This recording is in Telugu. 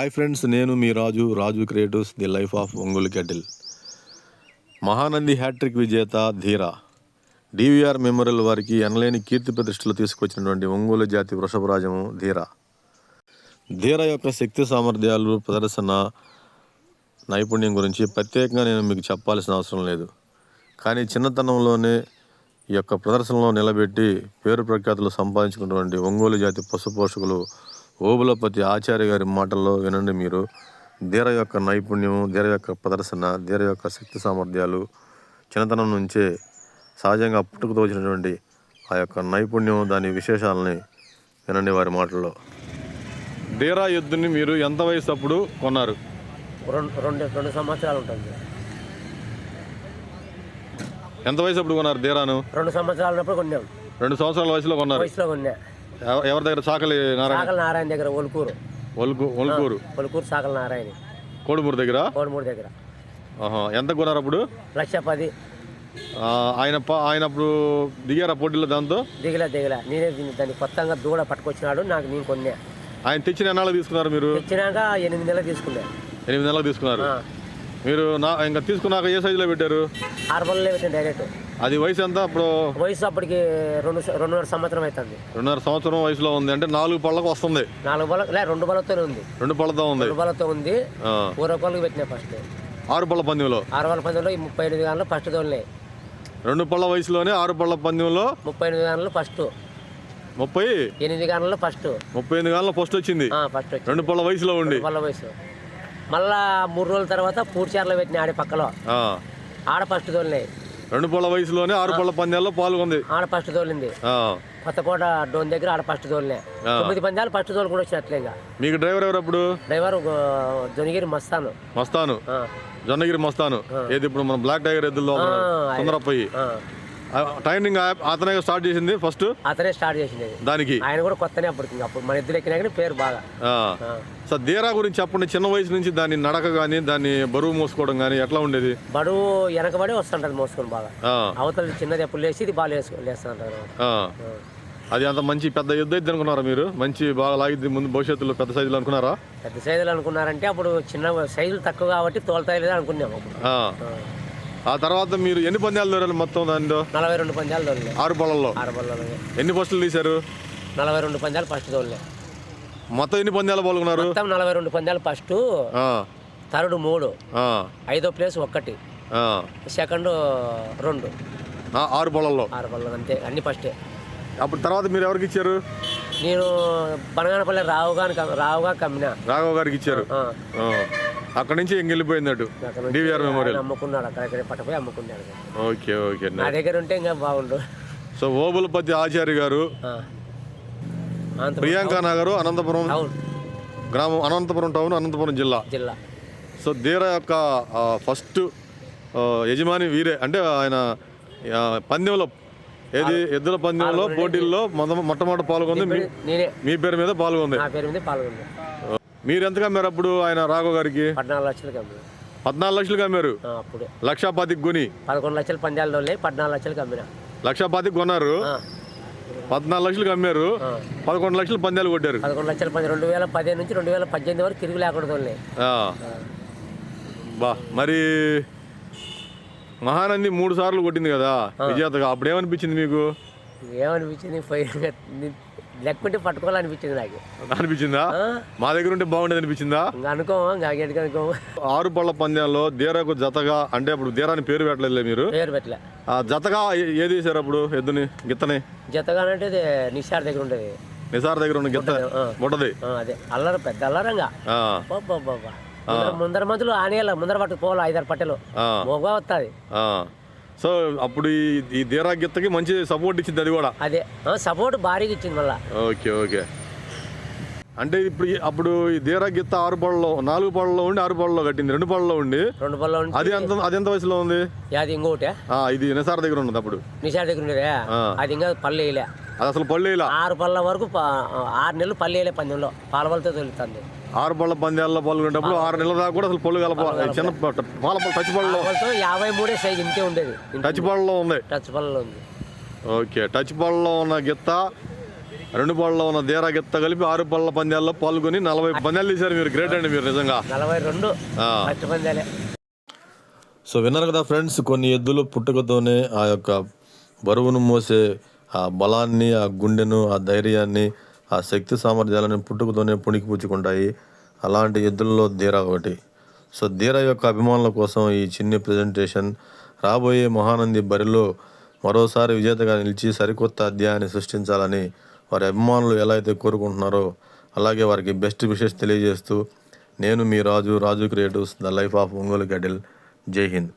హాయ్ ఫ్రెండ్స్ నేను మీ Raju Raju creatives the life of Ongole kettle Mahanandi hattrick విజేత ధీరా. డివిఆర్ మెమోరియల్ వారికి ఎనలేని కీర్తి ప్రతిష్టలు తీసుకొచ్చినటువంటి ఒంగోలు జాతి వృషభరాజము ధీరా. ధీరా యొక్క శక్తి సామర్థ్యాలు ప్రదర్శన నైపుణ్యం గురించి ప్రత్యేకంగా నేను మీకు చెప్పాల్సిన అవసరం లేదు. కానీ చిన్నతనంలోనే ఈ యొక్క ప్రదర్శనలో నిలబెట్టి పేరు ప్రఖ్యాతులు సంపాదించుకున్నటువంటి ఒంగోలు జాతి పశు పోషకులు ఓబులపతి ఆచార్య గారి మాటల్లో వినండి మీరు. ధీర యొక్క నైపుణ్యం ధీర యొక్క ప్రదర్శన ధీర యొక్క శక్తి సామర్థ్యాలు చిన్నతనం నుంచే సహజంగా పుట్టుకతో వచ్చినటువంటి ఆ యొక్క నైపుణ్యం దాని విశేషాలని వినండి వారి మాటల్లో. ధీరా ఎద్దుని మీరు ఎంత వయసు అప్పుడు కొన్నారు? రెండు రెండు రెండు సంవత్సరాలు ఉంటుంది ఎంత వయసు అప్పుడు కొన్నారు ధీరాను? రెండు సంవత్సరాలు కొన్నాం. రెండు సంవత్సరాల వయసులో కొన్నారు. వయసులో కొన్నా. ఎవరి దగ్గర? చాకలి నారాయణ. సాకల నారాయణ దగ్గర ఒలుకూరు. ఒలుకు ఒలుకూరు. ఒలుకూరు సాకల నారాయణ. కోడుమూరు దగ్గర? కోడమూడు దగ్గర. ఆహా. ఎంత కొన్నారు అప్పుడు? లక్ష పది. ఆ, ఆయన ప- ఆయన అప్పుడు దిగారా పోటీలో దాంతో? దిగలే దిగలే. నేనే దీన్ని దాన్ని కొత్తగా దూడ పట్టుకొచ్చినాడు నాకు నేను కొన్నా. ఆయన తెచ్చిన ఎన్నాళ్ళు తీసుకున్నారు మీరు? తెచ్చినాక ఎనిమిది నెలలు తీసుకున్నా. ఎనిమిది నెలలకు తీసుకున్నారు. మీరు నా ఇంకా తీసుకున్నాక ఏ సైజులో పెట్టారు? ఆరు పనులే పెట్టాను డైరెక్ట్ అది వయసు ఎంత అప్పుడు? వయసు అప్పటికి రెండు రెండున్నర సంవత్సరం అవుతుంది. రెండున్నర సంవత్సరం వయసులో ఉంది. అంటే నాలుగు పళ్ళకు వస్తుంది. నాలుగు లే రెండు బలతోనే ఉంది. రెండు పళ్ళతో ఉంది. రెండు బలతో ఉంది. ఊర పళ్ళకి పెట్టినా ఫస్ట్ ఆరు పళ్ళ పందెంలో? ఆరు వాళ్ళ పందులో ఈ ముప్పై ఎనిమిది గంటలు ఫస్ట్ తోలినాయి రెండు పళ్ళ వయసులోనే ఆరు పళ్ళ పందెంలో? ముప్పై ఎనిమిది గంటలు ఫస్ట్ ముప్పై? ఎనిమిది గంటలు ఫస్ట్ ముప్పై ఎనిమిది గంటల ఫస్ట్ వచ్చింది. ఫస్ట్ రెండు పళ్ళ వయసులో ఉండి. వాళ్ళ వయసు. మళ్ళా మూడు రోజుల తర్వాత పూడ్చార్లో పెట్టిన ఆడి పక్కలో. ఆడ ఫస్ట్ తోలినాయి రెండు పళ్ళ వయసులోనే ఆరు పళ్ళ పందాల్లో పాల్గొంది. ఆడ ఫస్ట్ తోలింది. కొత్తకోట డోన్ దగ్గర ఆడ ఫస్ట్ తోలినాయి ఆ. తొమ్మిది పందాలు ఫస్ట్ తోలు కూడా వచ్చినట్లే ఇంకా. మీకు డ్రైవర్ ఎవరు అప్పుడు డ్రైవర్ జొనిగిరి మస్తాను. మస్తాను. జొన్నగిరి మస్తాను. ఏది ఇప్పుడు మన బ్లాక్ టైగర్ ఎద్దుల్లో సుందరప్పయ్యి. టైమింగ్ అతనే స్టార్ట్ చేసింది ఫస్ట్? అతనే స్టార్ట్ చేసింది దానికి? ఆయన కూడా కొత్తనే అప్పటికి ఇంకా అప్పుడు మన ఇద్దరు ఎక్కినా కానీ పేరు బాగా. సో దీరా గురించి చెప్పండి చిన్న వయసు నుంచి దాని నడక కానీ దాన్ని బరువు మోసుకోవడం కానీ ఎట్లా ఉండేది? బడువు వెనకబడి వస్తుంటది మోసుకొని బాగా. అవతల చిన్నది ఎప్పుడు లేచి ఇది బాగా లేస్తుంటారు. అది అంత మంచి పెద్ద ఎద్దు అయితే అనుకున్నారా మీరు? మంచి బాగా లాగిద్ది ముందు భవిష్యత్తులో పెద్ద సైజులో అనుకున్నారా? పెద్ద సైజులు అనుకున్నారంటే అప్పుడు చిన్న సైజులు తక్కువ కాబట్టి తోలుతాయి లేదా అనుకున్నాం అప్పుడు. ఆ. తర్వాత మీరు ఎన్ని పందాలు దూరాలి మొత్తం దానిలో నలభై రెండు పందాలు తోలినాయి ఆరు పళ్ళల్లో ఆరు బళ్ళలో ఎన్ని పోస్టులు తీశారు నలభై రెండు పందాలు ఫస్ట్ తోలినాయి మొత్తం ఎన్ని పందాలు పాల్గొన్నారు మొత్తం నలభై రెండు పందాలు ఫస్ట్ ఆ. థర్డ్ మూడు ఆ. ఐదో ప్లేస్ ఒక్కటి ఆ. సెకండ్ రెండు ఆ, ఆరు పళ్ళల్లో ఆరు బళ్ళలు అంతే అన్ని ఫస్టే అప్పుడు తర్వాత మీరు ఎవరికి ఇచ్చారు నేను బనగానపల్లి రావుగా రావుగా కమ్మినా రాఘవ గారికి ఇచ్చారు ఆ. ఆ. అక్కడి నుంచి నుంచి డివిఆర్ మెమోరియల్ అమ్ముకున్నాడు అక్కడక్కడ పట్టపోయి అమ్ముకున్నాడు ఓకే ఓకే నా దగ్గర ఉంటే ఇంకా బాగుండు. సో ఓబులపతి ఆచార్య గారు ప్రియాంక నగరు అనంతపురం గ్రామం అనంతపురం టౌన్ అనంతపురం జిల్లా. జిల్లా. సో ధీర యొక్క ఫస్ట్ యజమాని వీరే అంటే ఆయన పందెంలో ఏది ఎద్దుల పందెంలో పోటీల్లో మొద మొట్టమొదటి పాల్గొంది మీ పేరు మీద పాల్గొంది. మీరు ఎంత కమ్మారు అప్పుడు ఆయన రాఘవ గారికి? పద్నాలుగు లక్షలు కమ్మినా పద్నాలుగు లక్షలు కమ్మారు అప్పుడే. లక్షా పాతికి కొని. పదకొండు లక్షలు పందాలు తోలే పద్నాలుగు లక్షలు కమ్మినా లక్షా పాతికి కొన్నారు. పద్నాలుగు లక్షలు అమ్మారు. ఆ. పదకొండు లక్షలు పందాలు కొట్టారు. పదకొండు లక్షలు పది రెండు వేల పదిహేను నుంచి రెండు వేల పద్దెనిమిది వరకు తిరిగి లేకుండా తోలే. ఆ. బా మరి మహానంది మూడు సార్లు కొట్టింది కదా విజేతగా. అప్పుడు ఏమనిపించింది మీకు? ఏమనిపించింది? లెక్కుంటే పట్టుకోవాలనిపించింది నాకు. అనిపించిందా? మా దగ్గర ఉంటే బాగుండేది అనిపించిందా? ఇంకా అనుకోము ఇంకా గట్టిగా అనుకోము. ఆరు పళ్ళ పందాల్లో దీరకు జతగా అంటే అప్పుడు దీరాని పేరు పెట్టలేదు మీరు? పేరు పెట్టలే. ఆ జతగా ఏ- ఏది వేసారు అప్పుడు ఎద్దుని గిత్తని? జతగానంటే ఇది నిషార్ దగ్గర ఉండేది. నిసార్ దగ్గర ఉన్న గిత్త? ఆ. ఆ, అదే. అల్లర పెద్ద అల్లరంగా. ఆ, బాబా ముందర మధ్యలో ఆనేయాల ముందర పట్టు పోవాలి ఐదారు పట్టెలు. ఆ, మోగా వస్తుంది ఆ. సో అప్పుడు ఈ- దీరా గిత్తకి మంచి సపోర్ట్ ఇచ్చింది అది కూడా? అదే. సపోర్ట్ భారీగా ఇచ్చింది మళ్ళా. Okay okay. అంటే ఇప్పుడు అప్పుడు ఈ దీరా గిత్త ఆరు పళ్ళలో నాలుగు పళ్ళలో ఉండి ఆరు పళ్ళలో కట్టింది రెండు పళ్ళలో ఉండి? రెండు పళ్ళ ఉండి అది ఎంత అది ఎంత వయసులో ఉంది? అది ఇంకోటి ఇది నిసార్ దగ్గర ఉన్నది అప్పుడు. నిషార్ దగ్గర ఉండేదే. అది ఇంకా పళ్ళు వేయలే అది అసలు పళ్ళు ఆరు పళ్ళ వరకు ఆరు నెలలు పళ్ళు వేయలే పందెంలో. పాలవలతో తొలుతుంది. ఆరు పళ్ళ పందాల్లో పాల్గొనేటప్పుడు ఆరు నెలల దాకా కూడా అసలు పళ్ళు కలప చిన్న పాల టచ్ పళ్ళలో? యాభై మూడే సైజు ఇంతే ఉండేది. టచ్ పళ్ళలో ఉంది. టచ్ పళ్ళలో ఉంది. ఓకే టచ్ పళ్ళలో ఉన్న గిత్త రెండు పళ్ళలో ఉన్న ధీరా గిత్త కలిపి ఆరు పళ్ళ పందాల్లో పాల్గొని నలభై పందాలు తీశారు మీరు. గ్రేట్ అండి మీరు నిజంగా. నలభై రెండు సో విన్నారు కదా ఫ్రెండ్స్ కొన్ని ఎద్దులు పుట్టుకతోనే ఆ యొక్క బరువును మోసే ఆ బలాన్ని ఆ గుండెను ఆ ధైర్యాన్ని ఆ శక్తి సామర్థ్యాలను పుట్టుకతోనే పుణికిపుచ్చుకుంటాయి. అలాంటి ఎద్దుల్లో ధీరా ఒకటి. సో ధీరా యొక్క అభిమానుల కోసం ఈ చిన్ని ప్రజెంటేషన్. రాబోయే మహానంది బరిలో మరోసారి విజేతగా నిలిచి సరికొత్త అధ్యాయాన్ని సృష్టించాలని వారి అభిమానులు ఎలా అయితే కోరుకుంటున్నారో అలాగే వారికి బెస్ట్ విషెస్ తెలియజేస్తూ నేను మీ Raju Raju creatives the life of Ongole గడిల్ Jai Hind.